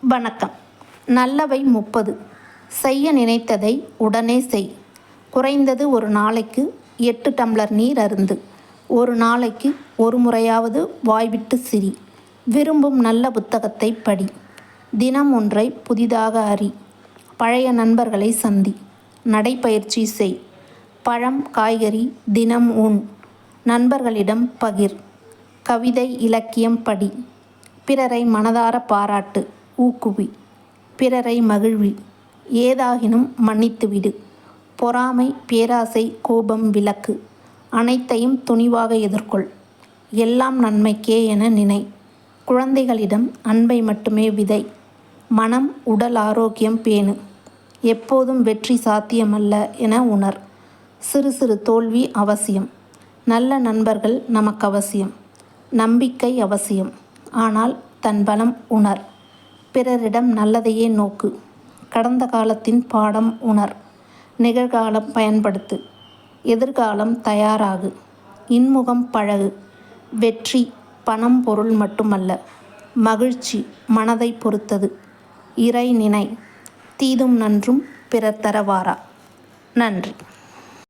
வணக்கம். நல்லவை முப்பது. செய்ய நினைத்ததை உடனே செய். குறைந்தது ஒரு நாளைக்கு எட்டு டம்ளர் நீர் அருந்து. ஒரு நாளைக்கு ஒரு முறையாவது வாய்விட்டு சிரி. விரும்பும் நல்ல புத்தகத்தை படி. தினம் ஒன்றை புதிதாக அறி பழைய நண்பர்களை சந்தி. நடைப்பயிற்சி செய். பழம் காய்கறி தினம் உண். நண்பர்களிடம் பகிர். கவிதை இலக்கியம் படி. பிறரை மனதார பாராட்டு. ஊக்குவி. பிறரை மகிழ்வி. ஏதாகினும் மன்னித்துவிடு. பொறாமை பேராசை கோபம் விலக்கு அனைத்தையும் துணிவாக எதிர்கொள். எல்லாம் நன்மைக்கே என நினை. குழந்தைகளிடம் அன்பை மட்டுமே விதை. மனம் உடல் ஆரோக்கியம் பேணு. எப்போதும் வெற்றி சாத்தியமல்ல என உணர். சிறு சிறு தோல்வி அவசியம். நல்ல நண்பர்கள் நமக்கு அவசியம். நம்பிக்கை அவசியம். ஆனால் தன் பலம் உணர். பிறரிடம் நல்லதையே நோக்கு. கடந்த காலத்தின் பாடம் உணர். நிகழ்காலம் பயன்படுத்து. எதிர்காலம் தயாராகு. இன்முகம் பழகு. வெற்றி பணம் பொருள் மட்டுமல்ல. மகிழ்ச்சி மனதை பொறுத்தது. இறை நினை. தீதும் நன்றும் பிறர் தரவாரா? நன்றி.